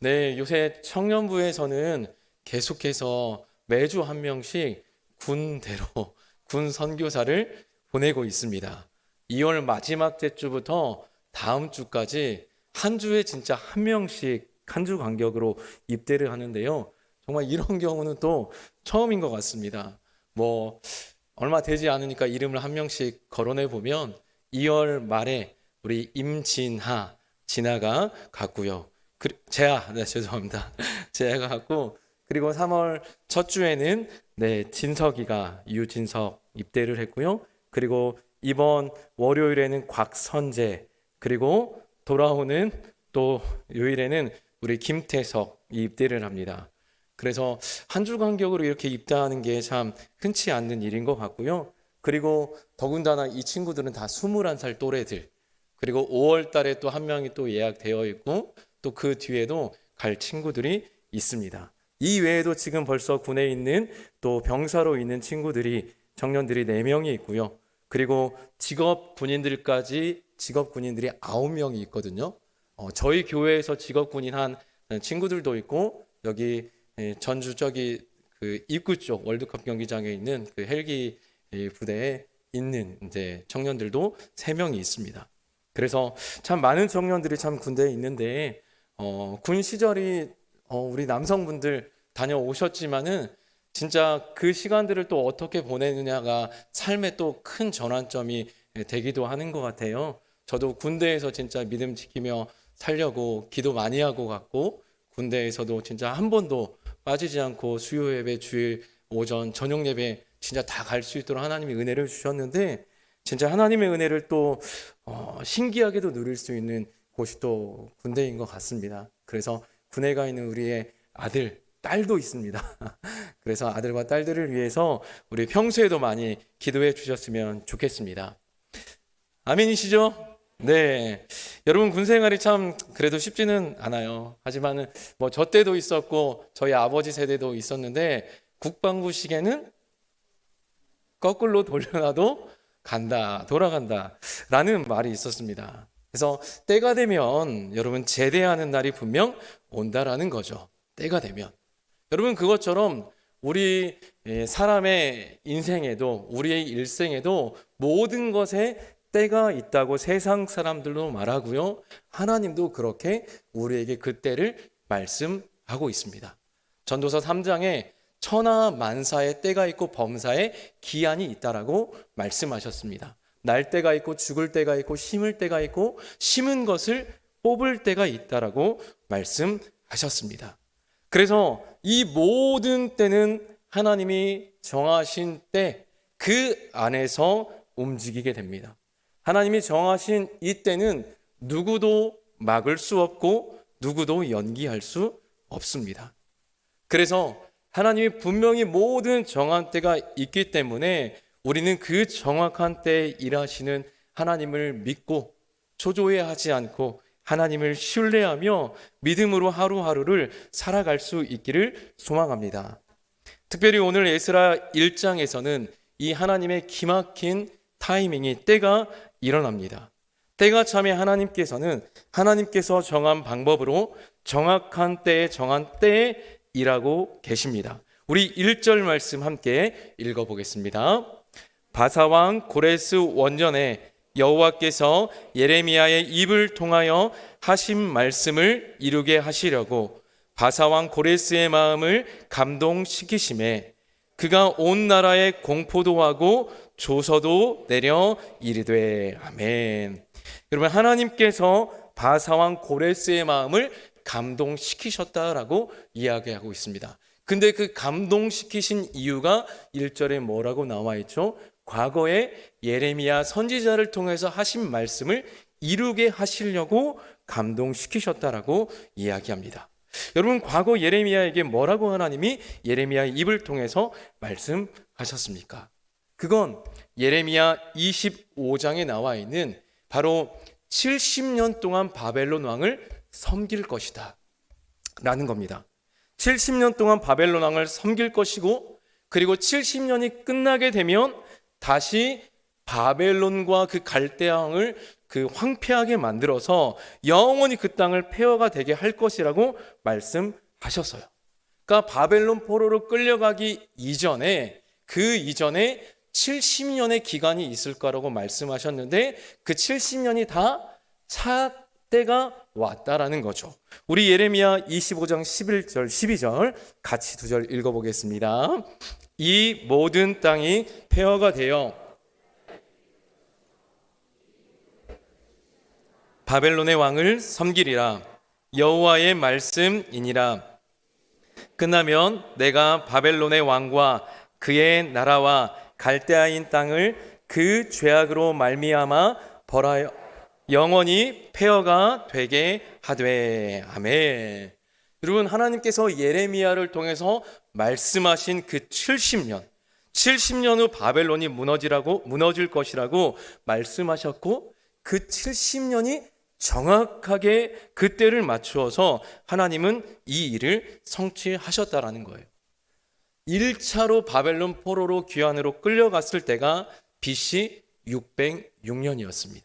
네, 요새 청년부에서는 계속해서 매주 한 명씩 군대로 군 선교사를 보내고 있습니다. 2월 마지막 주부터 다음 주까지 한 주에 진짜 한 명씩 한 주 간격으로 입대를 하는데요. 정말 이런 경우는 또 처음인 것 같습니다. 뭐 얼마 되지 않으니까 이름을 한 명씩 거론해 보면 2월 말에 우리 임진하 진아가 갔고요. 그, 재아, 네, 죄송합니다. 재아가 갔고 그리고 3월 첫 주에는 네, 진석이가 유진석 입대를 했고요. 그리고 이번 월요일에는 곽선재 그리고 돌아오는 또 요일에는 우리 김태석 입대를 합니다. 그래서 한 주 간격으로 이렇게 입대하는 게 참 흔치 않는 일인 것 같고요. 그리고 더군다나 이 친구들은 다 21살 또래들. 그리고 5월 달에 또 한 명이 또 예약되어 있고 또 그 뒤에도 갈 친구들이 있습니다. 이 외에도 지금 벌써 군에 있는 또 병사로 있는 친구들이 청년들이 4명이 있고요. 그리고 직업 군인들까지 직업 군인들이 9명이 있거든요. 어, 저희 교회에서 직업 군인 한 친구들도 있고 여기 예, 전주 저기 그 입구 쪽 월드컵 경기장에 있는 그 헬기 예, 부대에 있는 이제 청년들도 세 명이 있습니다. 그래서 참 많은 청년들이 참 군대에 있는데 어, 군 시절이 어, 우리 남성분들 다녀오셨지만은 진짜 그 시간들을 또 어떻게 보내느냐가 삶의 또 큰 전환점이 되기도 하는 것 같아요. 저도 군대에서 진짜 믿음 지키며 살려고 기도 많이 하고 갔고 군대에서도 진짜 한 번도 빠지지 않고 수요 예배 주일 오전 저녁 예배 진짜 다 갈 수 있도록 하나님이 은혜를 주셨는데 진짜 하나님의 은혜를 또 어, 신기하게도 누릴 수 있는 곳이 또 군대인 것 같습니다. 그래서 군에 가 있는 우리의 아들, 딸도 있습니다. 그래서 아들과 딸들을 위해서 우리 평소에도 많이 기도해 주셨으면 좋겠습니다. 아멘이시죠? 네. 여러분 군 생활이 참 그래도 쉽지는 않아요. 하지만은 뭐 저 때도 있었고 저희 아버지 세대도 있었는데 국방부 시계는 거꾸로 돌려놔도 간다, 돌아간다 라는 말이 있었습니다. 그래서 때가 되면 여러분 제대하는 날이 분명 온다라는 거죠. 때가 되면. 여러분 그것처럼 우리 예, 사람의 인생에도 우리의 일생에도 모든 것에 때가 있다고 세상 사람들도 말하고요. 하나님도 그렇게 우리에게 그 때를 말씀하고 있습니다. 전도서 3장에 천하 만사의 때가 있고 범사의 기한이 있다라고 말씀하셨습니다. 날 때가 있고 죽을 때가 있고 심을 때가 있고 심은 것을 뽑을 때가 있다라고 말씀하셨습니다. 그래서 이 모든 때는 하나님이 정하신 때 그 안에서 움직이게 됩니다. 하나님이 정하신 이 때는 누구도 막을 수 없고 누구도 연기할 수 없습니다. 그래서 하나님이 분명히 모든 정한 때가 있기 때문에 우리는 그 정확한 때에 일하시는 하나님을 믿고 초조해하지 않고 하나님을 신뢰하며 믿음으로 하루하루를 살아갈 수 있기를 소망합니다. 특별히 오늘 에스라 1장에서는 이 하나님의 기막힌 타이밍이 때가 일어납니다. 때가 참에 하나님께서는 하나님께서 정한 방법으로 정확한 때에 정한 때에 일하고 계십니다. 우리 1절 말씀 함께 읽어 보겠습니다. 바사왕 고레스 원전에 여호와께서 예레미야의 입을 통하여 하신 말씀을 이루게 하시려고 바사왕 고레스의 마음을 감동시키심에 그가 온 나라에 공포도 하고 조서도 내려 이르되 아멘. 여러분 하나님께서 바사왕 고레스의 마음을 감동시키셨다라고 이야기하고 있습니다. 근데 그 감동시키신 이유가 1절에 뭐라고 나와 있죠? 과거에 예레미야 선지자를 통해서 하신 말씀을 이루게 하시려고 감동시키셨다라고 이야기합니다. 여러분 과거 예레미야에게 뭐라고 하나님이 예레미야의 입을 통해서 말씀하셨습니까? 그건 예레미야 25장에 나와 있는 바로 70년 동안 바벨론 왕을 섬길 것이다. 라는 겁니다. 70년 동안 바벨론 왕을 섬길 것이고 그리고 70년이 끝나게 되면 다시 바벨론과 그 갈대아 왕을 그 황폐하게 만들어서 영원히 그 땅을 폐허가 되게 할 것이라고 말씀하셨어요. 그러니까 바벨론 포로로 끌려가기 이전에 그 이전에 70년의 기간이 있을 거라고 말씀하셨는데 그 70년이 다 차 때가 왔다라는 거죠. 우리 예레미야 25장 11절 12절 같이 두 절 읽어 보겠습니다. 이 모든 땅이 폐허가 되어 바벨론의 왕을 섬기리라. 여호와의 말씀이니라. 끝나면 내가 바벨론의 왕과 그의 나라와 갈대아인 땅을 그 죄악으로 말미암아 벌하여 영원히 폐허가 되게 하되. 아멘. 여러분 하나님께서 예레미야를 통해서 말씀하신 그 70년 70년 후 바벨론이 무너지라고 무너질 것이라고 말씀하셨고 그 70년이 정확하게 그때를 맞추어서 하나님은 이 일을 성취하셨다라는 거예요. 1차로 바벨론 포로로 귀환으로 끌려갔을 때가 BC 606년이었습니다.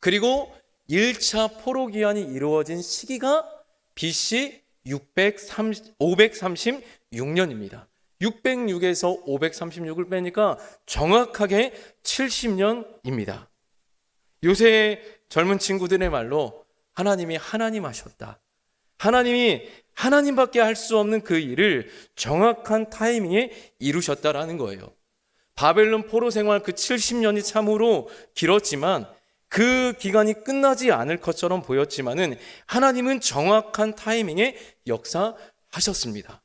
그리고 1차 포로 귀환이 이루어진 시기가 BC 630, 536 년입니다. 606에서 536을 빼니까 정확하게 70년입니다. 요새 젊은 친구들의 말로 하나님이 하나님 하셨다. 하나님이 하나님밖에 할 수 없는 그 일을 정확한 타이밍에 이루셨다라는 거예요. 바벨론 포로 생활 그 70년이 참으로 길었지만 그 기간이 끝나지 않을 것처럼 보였지만은 하나님은 정확한 타이밍에 역사하셨습니다.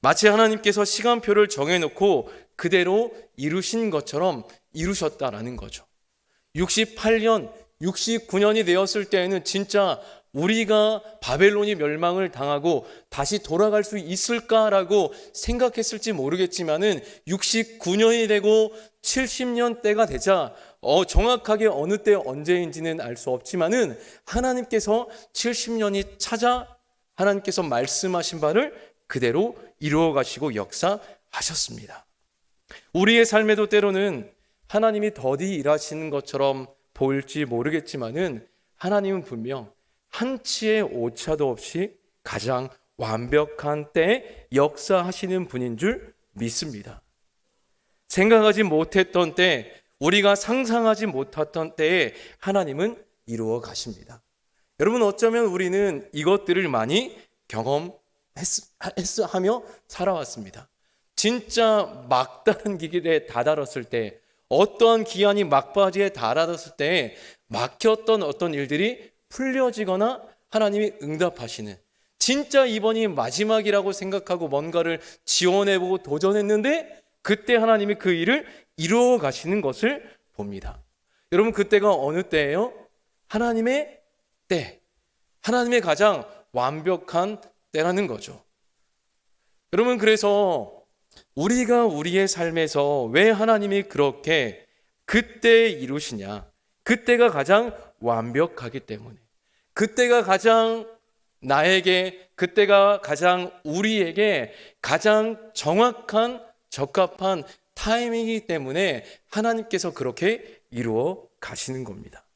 마치 하나님께서 시간표를 정해놓고 그대로 이루신 것처럼 이루셨다라는 거죠. 68년, 69년이 되었을 때에는 진짜 우리가 바벨론이 멸망을 당하고 다시 돌아갈 수 있을까라고 생각했을지 모르겠지만은 69년이 되고 70년 때가 되자 어 정확하게 어느 때 언제인지는 알 수 없지만은 하나님께서 70년이 찾아 하나님께서 말씀하신 바를 그대로 이루어 가시고 역사하셨습니다. 우리의 삶에도 때로는 하나님이 더디 일하시는 것처럼 보일지 모르겠지만은 하나님은 분명 한치의 오차도 없이 가장 완벽한 때에 역사하시는 분인 줄 믿습니다. 생각하지 못했던 때, 우리가 상상하지 못했던 때에 하나님은 이루어 가십니다. 여러분 어쩌면 우리는 이것들을 많이 경험 하며 살아왔습니다. 진짜 막다른 길에 다다랐을 때, 어떠한 기한이 막바지에 달아졌을 때 막혔던 어떤 일들이 풀려지거나 하나님이 응답하시는 진짜 이번이 마지막이라고 생각하고 뭔가를 지원해보고 도전했는데 그때 하나님이 그 일을 이루어 가시는 것을 봅니다. 여러분 그때가 어느 때예요? 하나님의 때. 하나님의 가장 완벽한 때라는 거죠. 여러분 그래서 우리가 우리의 삶에서 왜 하나님이 그렇게 그때 이루시냐? 그때가 가장 완벽하기 때문에. 그때가 가장 나에게, 그때가 가장 우리에게 가장 정확한, 적합한 타이밍이기 때문에 하나님께서 그렇게 이루어 가시는 겁니다.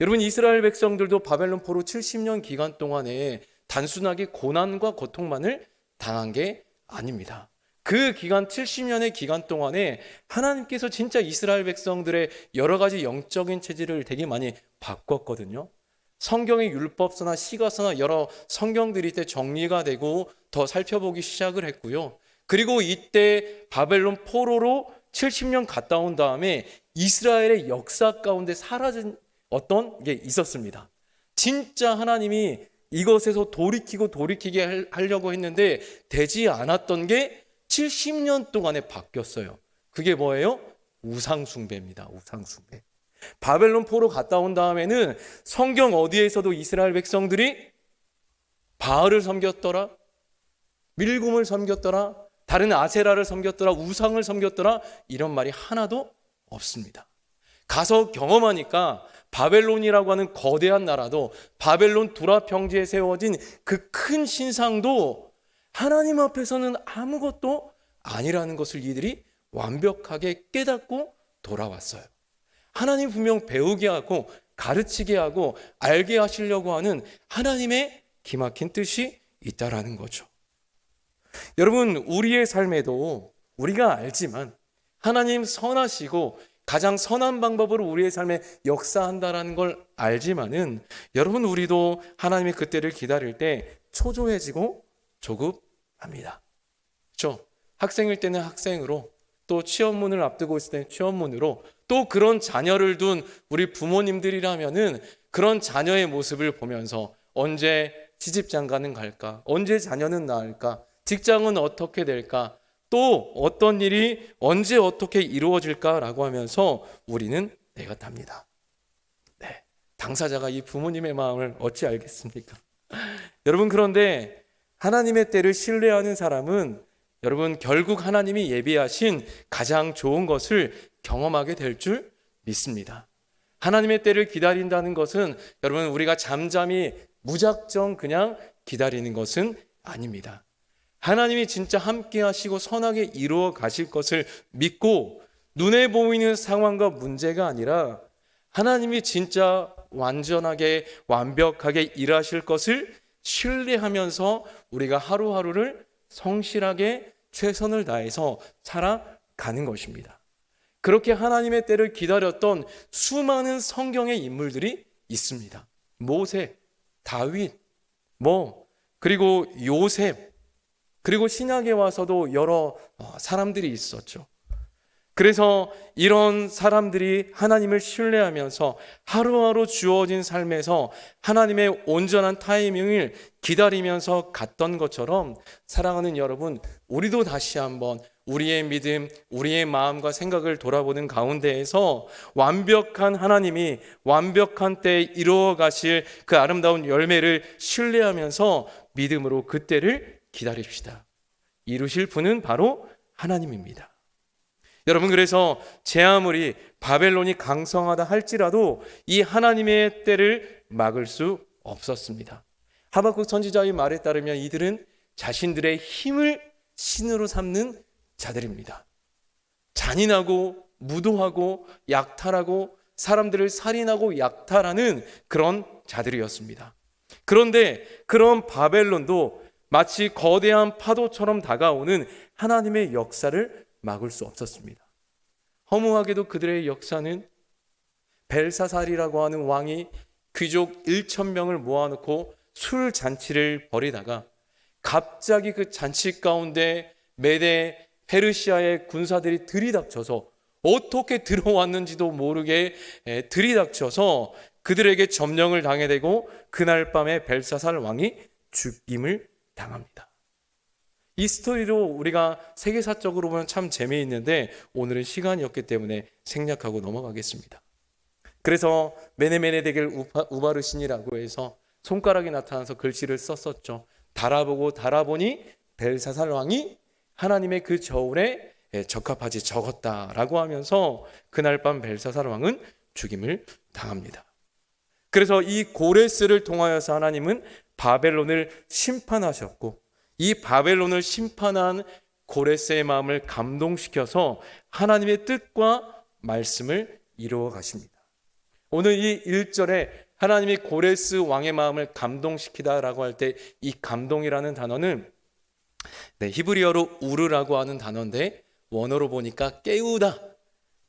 여러분, 이스라엘 백성들도 바벨론 포로 70년 기간 동안에 단순하게 고난과 고통만을 당한 게 아닙니다. 그 기간 70년의 기간 동안에 하나님께서 진짜 이스라엘 백성들의 여러 가지 영적인 체질을 되게 많이 바꿨거든요. 성경의 율법서나 시가서나 여러 성경들이 때 정리가 되고 더 살펴보기 시작을 했고요. 그리고 이때 바벨론 포로로 70년 갔다 온 다음에 이스라엘의 역사 가운데 사라진 어떤 게 있었습니다. 진짜 하나님이 이것에서 돌이키고 돌이키게 하려고 했는데 되지 않았던 게 70년 동안에 바뀌었어요. 그게 뭐예요? 우상숭배입니다. 우상숭배. 바벨론 포로 갔다 온 다음에는 성경 어디에서도 이스라엘 백성들이 바알을 섬겼더라, 밀금을 섬겼더라, 다른 아세라를 섬겼더라, 우상을 섬겼더라 이런 말이 하나도 없습니다. 가서 경험하니까 바벨론이라고 하는 거대한 나라도 바벨론 두라 평지에 세워진 그 큰 신상도 하나님 앞에서는 아무것도 아니라는 것을 이들이 완벽하게 깨닫고 돌아왔어요. 하나님 분명 배우게 하고 가르치게 하고 알게 하시려고 하는 하나님의 기막힌 뜻이 있다라는 거죠. 여러분, 우리의 삶에도 우리가 알지만 하나님 선하시고 가장 선한 방법으로 우리의 삶에 역사한다라는 걸 알지만은 여러분 우리도 하나님의 그때를 기다릴 때 초조해지고 조급합니다. 그렇죠? 학생일 때는 학생으로 또 취업문을 앞두고 있을 때는 취업문으로 또 그런 자녀를 둔 우리 부모님들이라면은 그런 자녀의 모습을 보면서 언제 시집장가는 갈까? 언제 자녀는 낳을까? 직장은 어떻게 될까? 또 어떤 일이 언제 어떻게 이루어질까라고 하면서 우리는 내가 답니다. 네. 당사자가 이 부모님의 마음을 어찌 알겠습니까? 여러분 그런데 하나님의 때를 신뢰하는 사람은 여러분 결국 하나님이 예비하신 가장 좋은 것을 경험하게 될 줄 믿습니다. 하나님의 때를 기다린다는 것은 여러분 우리가 잠잠히 무작정 그냥 기다리는 것은 아닙니다. 하나님이 진짜 함께 하시고 선하게 이루어 가실 것을 믿고 눈에 보이는 상황과 문제가 아니라 하나님이 진짜 완전하게 완벽하게 일하실 것을 신뢰하면서 우리가 하루하루를 성실하게 최선을 다해서 살아가는 것입니다. 그렇게 하나님의 때를 기다렸던 수많은 성경의 인물들이 있습니다. 모세, 다윗, 뭐 그리고 요셉, 그리고 신약에 와서도 여러 어, 사람들이 있었죠. 그래서 이런 사람들이 하나님을 신뢰하면서 하루하루 주어진 삶에서 하나님의 온전한 타이밍을 기다리면서 갔던 것처럼 사랑하는 여러분, 우리도 다시 한번 우리의 믿음, 우리의 마음과 생각을 돌아보는 가운데에서 완벽한 하나님이 완벽한 때에 이루어 가실 그 아름다운 열매를 신뢰하면서 믿음으로 그때를 기다립시다. 이루실 분은 바로 하나님입니다. 여러분 그래서 제 아무리 바벨론이 강성하다 할지라도 이 하나님의 때를 막을 수 없었습니다. 하박국 선지자의 말에 따르면 이들은 자신들의 힘을 신으로 삼는 자들입니다. 잔인하고 무도하고 약탈하고 사람들을 살인하고 약탈하는 그런 자들이었습니다. 그런데 그런 바벨론도 마치 거대한 파도처럼 다가오는 하나님의 역사를 막을 수 없었습니다. 허무하게도 그들의 역사는 벨사살이라고 하는 왕이 귀족 1천 명을 모아놓고 술 잔치를 벌이다가 갑자기 그 잔치 가운데 메대 페르시아의 군사들이 들이닥쳐서 어떻게 들어왔는지도 모르게 들이닥쳐서 그들에게 점령을 당해 되고 그날 밤에 벨사살 왕이 죽임을 당합니다. 이 스토리로 우리가 세계사적으로 보면 참 재미있는데 오늘은 시간이 없기 때문에 생략하고 넘어가겠습니다. 그래서 메네메네데겔 우바르신이라고 해서 손가락이 나타나서 글씨를 썼었죠. 달아보고 달아보니 벨사살 왕이 하나님의 그 저울에 적합하지 적었다라고 하면서 그날 밤 벨사살 왕은 죽임을 당합니다. 그래서 이 고레스를 통하여서 하나님은 바벨론을 심판하셨고 이 바벨론을 심판한 고레스의 마음을 감동시켜서 하나님의 뜻과 말씀을 이루어 가십니다. 오늘 이 1절에 하나님이 고레스 왕의 마음을 감동시키다라고 할 때 이 감동이라는 단어는 네, 히브리어로 우르라고 하는 단어인데 원어로 보니까 깨우다,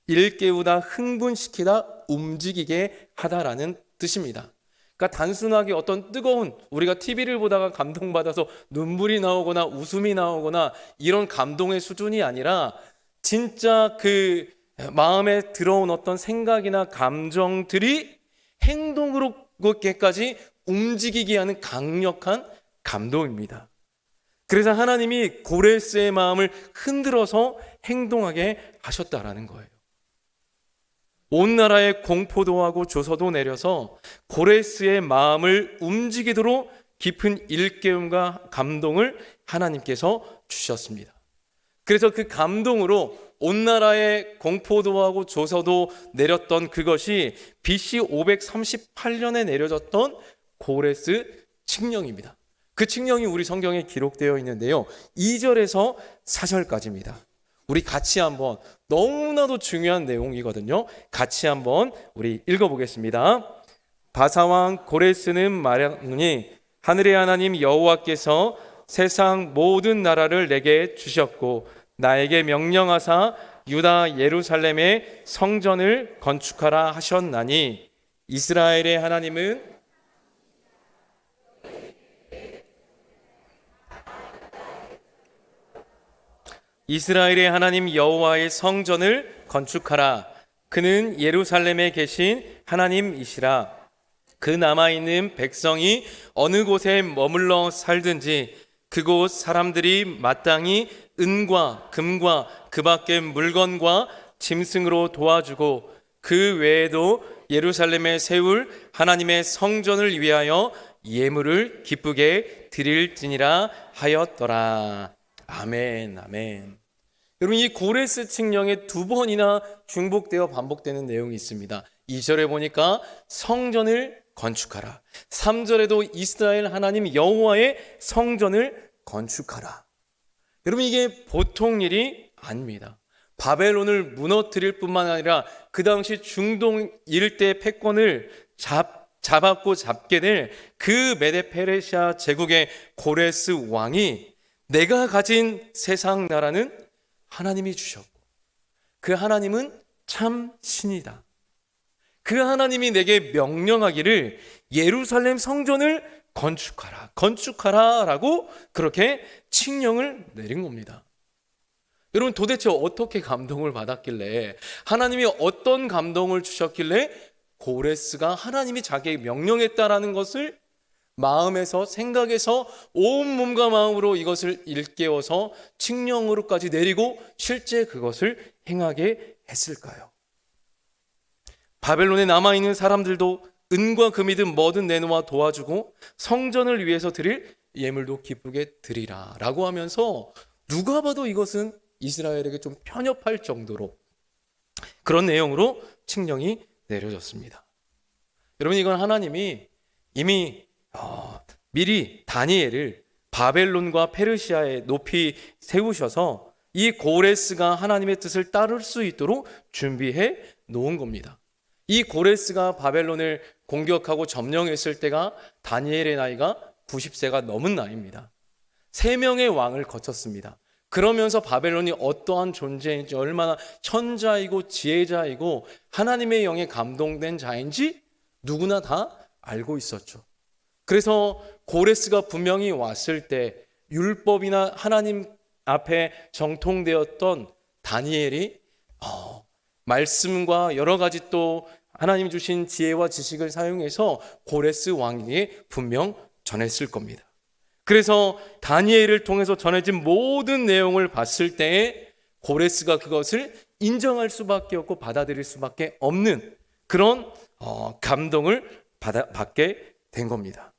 일깨우다, 흥분시키다, 움직이게 하다라는 뜻입니다. 그러니까 단순하게 어떤 뜨거운 우리가 TV를 보다가 감동받아서 눈물이 나오거나 웃음이 나오거나 이런 감동의 수준이 아니라 진짜 그 마음에 들어온 어떤 생각이나 감정들이 행동으로까지 움직이게 하는 강력한 감동입니다. 그래서 하나님이 고레스의 마음을 흔들어서 행동하게 하셨다라는 거예요. 온 나라에 공포도 하고 조서도 내려서 고레스의 마음을 움직이도록 깊은 일깨움과 감동을 하나님께서 주셨습니다. 그래서 그 감동으로 온 나라에 공포도 하고 조서도 내렸던 그것이 BC 538년에 내려졌던 고레스 칙령입니다. 그 칙령이 우리 성경에 기록되어 있는데요. 2절에서 4절까지입니다. 우리 같이 한번 너무나도 중요한 내용이거든요. 같이 한번 우리 읽어보겠습니다. 바사왕 고레스는 말하노니 하늘의 하나님 여호와께서 세상 모든 나라를 내게 주셨고 나에게 명령하사 유다 예루살렘의 성전을 건축하라 하셨나니 이스라엘의 하나님은 이스라엘의 하나님 여호와의 성전을 건축하라. 그는 예루살렘에 계신 하나님이시라. 그 남아 있는 백성이 어느 곳에 머물러 살든지 그곳 사람들이 마땅히 은과 금과 그 밖의 물건과 짐승으로 도와주고 그 외에도 예루살렘에 세울 하나님의 성전을 위하여 예물을 기쁘게 드릴지니라 하였더라. 아멘, 아멘. 여러분 이 고레스 칙령에 두 번이나 중복되어 반복되는 내용이 있습니다. 2절에 보니까 성전을 건축하라. 3절에도 이스라엘 하나님 여호와의 성전을 건축하라. 여러분 이게 보통 일이 아닙니다. 바벨론을 무너뜨릴 뿐만 아니라 그 당시 중동 일대 패권을 잡, 잡았고 잡게 될 그 메데 페르시아 제국의 고레스 왕이 내가 가진 세상 나라는 하나님이 주셨고 그 하나님은 참 신이다. 그 하나님이 내게 명령하기를 예루살렘 성전을 건축하라. 건축하라 라고 그렇게 칙령을 내린 겁니다. 여러분 도대체 어떻게 감동을 받았길래 하나님이 어떤 감동을 주셨길래 고레스가 하나님이 자기에게 명령했다라는 것을 마음에서 생각에서 온 몸과 마음으로 이것을 일깨워서 칙령으로까지 내리고 실제 그것을 행하게 했을까요? 바벨론에 남아 있는 사람들도 은과 금이든 뭐든 내놓아 도와주고 성전을 위해서 드릴 예물도 기쁘게 드리라라고 하면서 누가 봐도 이것은 이스라엘에게 좀 편협할 정도로 그런 내용으로 칙령이 내려졌습니다. 여러분 이건 하나님이 이미 어, 미리 다니엘을 바벨론과 페르시아에 높이 세우셔서 이 고레스가 하나님의 뜻을 따를 수 있도록 준비해 놓은 겁니다. 이 고레스가 바벨론을 공격하고 점령했을 때가 다니엘의 나이가 90세가 넘은 나이입니다. 세 명의 왕을 거쳤습니다. 그러면서 바벨론이 어떠한 존재인지 얼마나 천자이고 지혜자이고 하나님의 영에 감동된 자인지 누구나 다 알고 있었죠. 그래서 고레스가 분명히 왔을 때 율법이나 하나님 앞에 정통되었던 다니엘이 어, 말씀과 여러 가지 또 하나님 주신 지혜와 지식을 사용해서 고레스 왕에게 분명 전했을 겁니다. 그래서 다니엘을 통해서 전해진 모든 내용을 봤을 때에 고레스가 그것을 인정할 수밖에 없고 받아들일 수밖에 없는 그런 어, 감동을 받아, 받게 된 겁니다.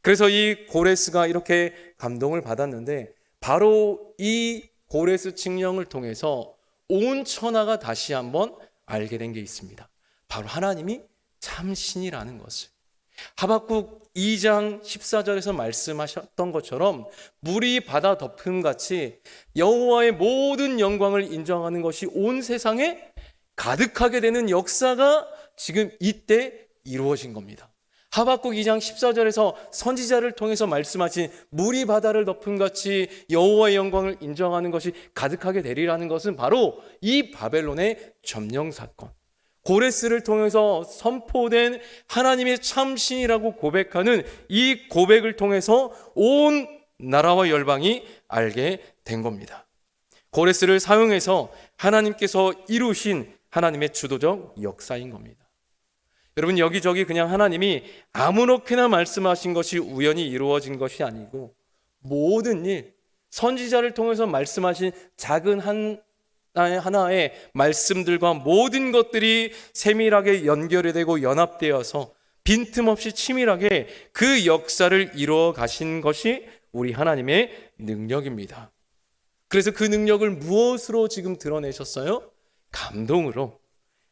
그래서 이 고레스가 이렇게 감동을 받았는데 바로 이 고레스 칙령을 통해서 온 천하가 다시 한번 알게 된 게 있습니다. 바로 하나님이 참 신이라는 것을. 하박국 2장 14절에서 말씀하셨던 것처럼 물이 바다 덮음 같이 여호와의 모든 영광을 인정하는 것이 온 세상에 가득하게 되는 역사가 지금 이때 이루어진 겁니다. 하박국 2장 14절에서 선지자를 통해서 말씀하신 물이 바다를 덮음 같이 여호와의 영광을 인정하는 것이 가득하게 되리라는 것은 바로 이 바벨론의 점령 사건. 고레스를 통해서 선포된 하나님의 참신이라고 고백하는 이 고백을 통해서 온 나라와 열방이 알게 된 겁니다. 고레스를 사용해서 하나님께서 이루신 하나님의 주도적 역사인 겁니다. 여러분 여기저기 그냥 하나님이 아무렇게나 말씀하신 것이 우연히 이루어진 것이 아니고 모든 일 선지자를 통해서 말씀하신 작은 한 하나의 말씀들과 모든 것들이 세밀하게 연결이 되고 연합되어서 빈틈없이 치밀하게 그 역사를 이루어 가신 것이 우리 하나님의 능력입니다. 그래서 그 능력을 무엇으로 지금 드러내셨어요? 감동으로.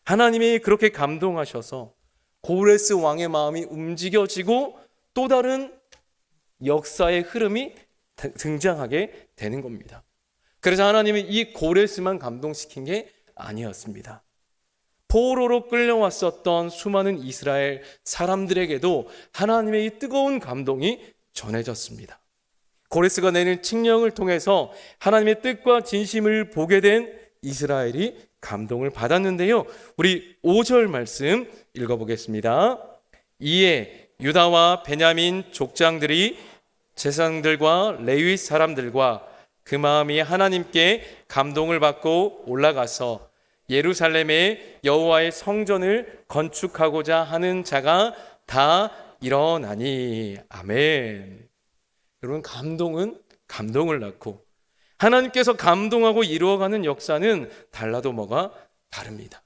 하나님이 그렇게 감동하셔서 고레스 왕의 마음이 움직여지고 또 다른 역사의 흐름이 등장하게 되는 겁니다. 그래서 하나님은 이 고레스만 감동시킨 게 아니었습니다. 포로로 끌려왔었던 수많은 이스라엘 사람들에게도 하나님의 이 뜨거운 감동이 전해졌습니다. 고레스가 내는 칙령을 통해서 하나님의 뜻과 진심을 보게 된 이스라엘이 감동을 받았는데요. 우리 5절 말씀 읽어보겠습니다. 이에 유다와 베냐민 족장들이 제사장들과 레위 사람들과 그 마음이 하나님께 감동을 받고 올라가서 예루살렘에 여호와의 성전을 건축하고자 하는 자가 다 일어나니 아멘. 여러분 감동은 감동을 낳고 하나님께서 감동하고 이루어가는 역사는 달라도 뭐가 다릅니다.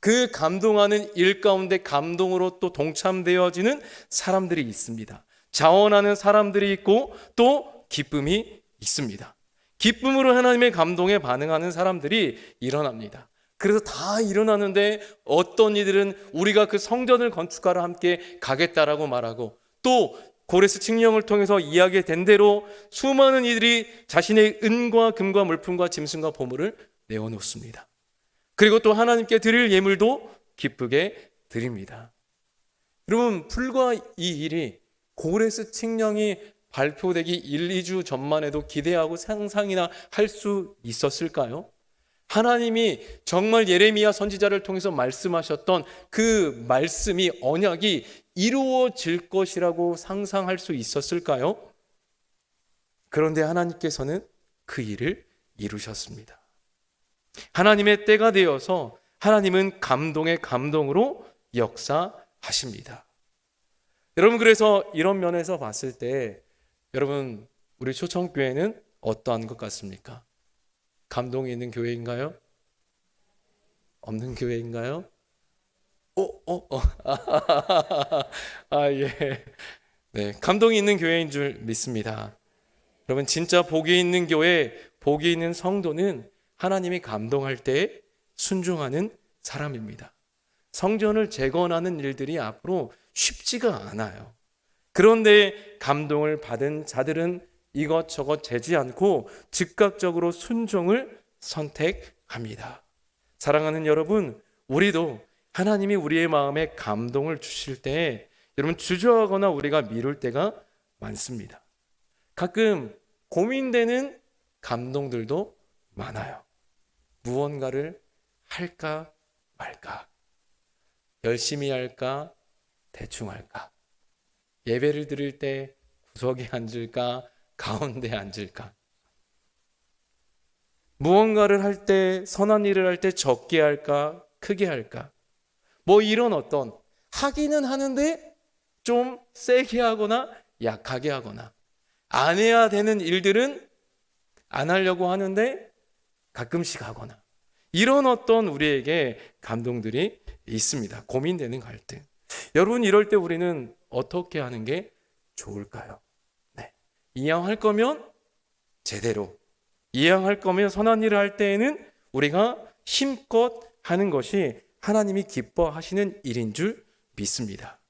그 감동하는 일 가운데 감동으로 또 동참되어지는 사람들이 있습니다. 자원하는 사람들이 있고 또 기쁨이 있습니다. 기쁨으로 하나님의 감동에 반응하는 사람들이 일어납니다. 그래서 다 일어나는데 어떤 이들은 우리가 그 성전을 건축하러 함께 가겠다라고 말하고 또 고레스 칙령을 통해서 이야기된 대로 수많은 이들이 자신의 은과 금과 물품과 짐승과 보물을 내어놓습니다. 그리고 또 하나님께 드릴 예물도 기쁘게 드립니다. 여러분 불과 이 일이 고레스 칙령이 발표되기 1, 2주 전만 해도 기대하고 상상이나 할 수 있었을까요? 하나님이 정말 예레미야 선지자를 통해서 말씀하셨던 그 말씀이 언약이 이루어질 것이라고 상상할 수 있었을까요? 그런데 하나님께서는 그 일을 이루셨습니다. 하나님의 때가 되어서 하나님은 감동의 감동으로 역사하십니다. 여러분 그래서 이런 면에서 봤을 때 여러분 우리 초청교회는 어떠한 것 같습니까? 감동이 있는 교회인가요? 없는 교회인가요? 어, 어, 어. 아, 예. 네, 감동이 있는 교회인 줄 믿습니다. 여러분, 진짜 복이 있는 교회, 복이 있는 성도는 하나님이 감동할 때 순종하는 사람입니다. 성전을 재건하는 일들이 앞으로 쉽지가 않아요. 그런데 감동을 받은 자들은 이것저것 재지 않고 즉각적으로 순종을 선택합니다. 사랑하는 여러분, 우리도 하나님이 우리의 마음에 감동을 주실 때 여러분 주저하거나 우리가 미룰 때가 많습니다. 가끔 고민되는 감동들도 많아요. 무언가를 할까 말까. 열심히 할까 대충 할까. 예배를 드릴 때 구석에 앉을까 가운데 앉을까? 무언가를 할 때, 선한 일을 할 때 적게 할까, 크게 할까? 뭐 이런 어떤, 하기는 하는데 좀 세게 하거나 약하게 하거나, 안 해야 되는 일들은 안 하려고 하는데 가끔씩 하거나, 이런 어떤 우리에게 감동들이 있습니다. 고민되는 갈등. 여러분, 이럴 때 우리는 어떻게 하는 게 좋을까요? 이양할 거면 제대로 이양할 거면 선한 일을 할 때에는 우리가 힘껏 하는 것이 하나님이 기뻐하시는 일인 줄 믿습니다.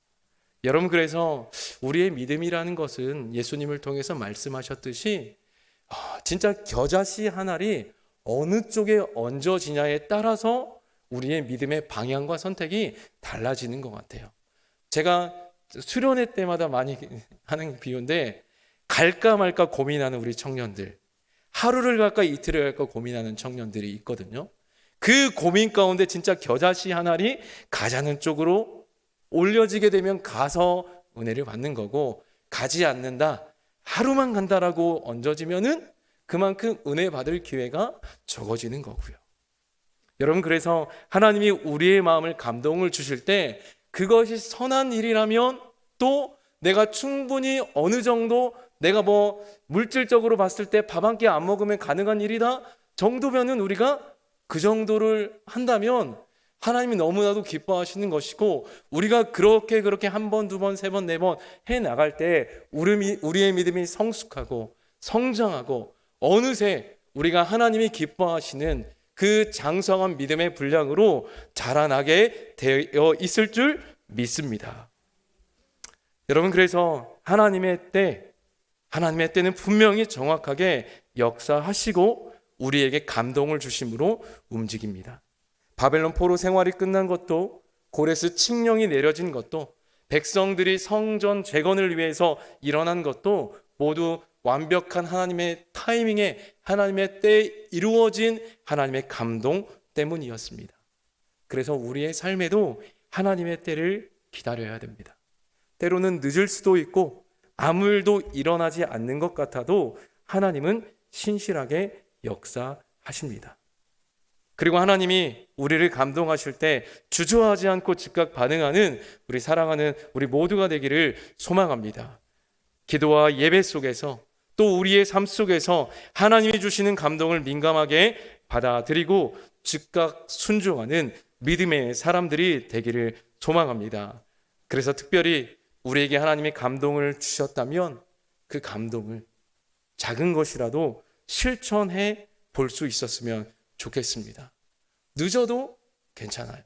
여러분 그래서 우리의 믿음이라는 것은 예수님을 통해서 말씀하셨듯이 아, 진짜 겨자씨 한 알이 어느 쪽에 얹어지냐에 따라서 우리의 믿음의 방향과 선택이 달라지는 것 같아요. 제가 수련회 때마다 많이 하는 비유인데 갈까 말까 고민하는 우리 청년들, 하루를 갈까 이틀을 갈까 고민하는 청년들이 있거든요. 그 고민 가운데 진짜 겨자씨 한 알이 가자는 쪽으로 올려지게 되면 가서 은혜를 받는 거고 가지 않는다. 하루만 간다라고 얹어지면은 그만큼 은혜 받을 기회가 적어지는 거고요. 여러분 그래서 하나님이 우리의 마음을 감동을 주실 때 그것이 선한 일이라면 또 내가 충분히 어느 정도 내가 뭐 물질적으로 봤을 때 밥 한 끼 안 먹으면 가능한 일이다 정도면은 우리가 그 정도를 한다면 하나님이 너무나도 기뻐하시는 것이고 우리가 그렇게 그렇게 한 번, 두 번, 세 번, 네 번 해 나갈 때 우리, 우리의 믿음이 성숙하고 성장하고 어느새 우리가 하나님이 기뻐하시는 그 장성한 믿음의 분량으로 자라나게 되어 있을 줄 믿습니다. 여러분 그래서 하나님의 때 하나님의 때는 분명히 정확하게 역사하시고 우리에게 감동을 주심으로 움직입니다. 바벨론 포로 생활이 끝난 것도 고레스 칙령이 내려진 것도 백성들이 성전 재건을 위해서 일어난 것도 모두 완벽한 하나님의 타이밍에 하나님의 때에 이루어진 하나님의 감동 때문이었습니다. 그래서 우리의 삶에도 하나님의 때를 기다려야 됩니다. 때로는 늦을 수도 있고 아무 일도 일어나지 않는 것 같아도 하나님은 신실하게 역사하십니다. 그리고 하나님이 우리를 감동하실 때 주저하지 않고 즉각 반응하는 우리 사랑하는 우리 모두가 되기를 소망합니다. 기도와 예배 속에서 또 우리의 삶 속에서 하나님이 주시는 감동을 민감하게 받아들이고 즉각 순종하는 믿음의 사람들이 되기를 소망합니다. 그래서 특별히 우리에게 하나님이 감동을 주셨다면 그 감동을 작은 것이라도 실천해 볼 수 있었으면 좋겠습니다. 늦어도 괜찮아요.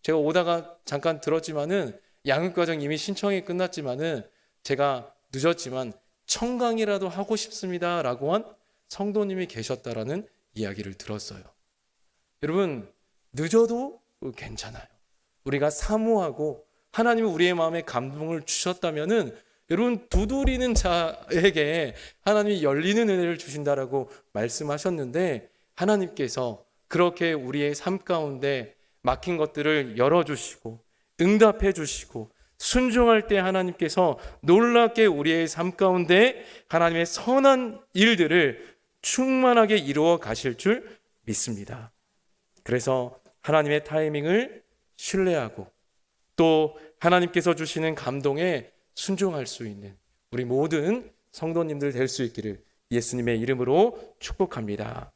제가 오다가 잠깐 들었지만은 양육과정 이미 신청이 끝났지만은 제가 늦었지만 청강이라도 하고 싶습니다라고 한 성도님이 계셨다라는 이야기를 들었어요. 여러분 늦어도 괜찮아요. 우리가 사모하고 하나님이 우리의 마음에 감동을 주셨다면은 여러분 두드리는 자에게 하나님이 열리는 은혜를 주신다라고 말씀하셨는데 하나님께서 그렇게 우리의 삶 가운데 막힌 것들을 열어 주시고 응답해 주시고 순종할 때 하나님께서 놀랍게 우리의 삶 가운데 하나님의 선한 일들을 충만하게 이루어 가실 줄 믿습니다. 그래서 하나님의 타이밍을 신뢰하고 또 하나님께서 주시는 감동에 순종할 수 있는 우리 모든 성도님들 될 수 있기를 예수님의 이름으로 축복합니다.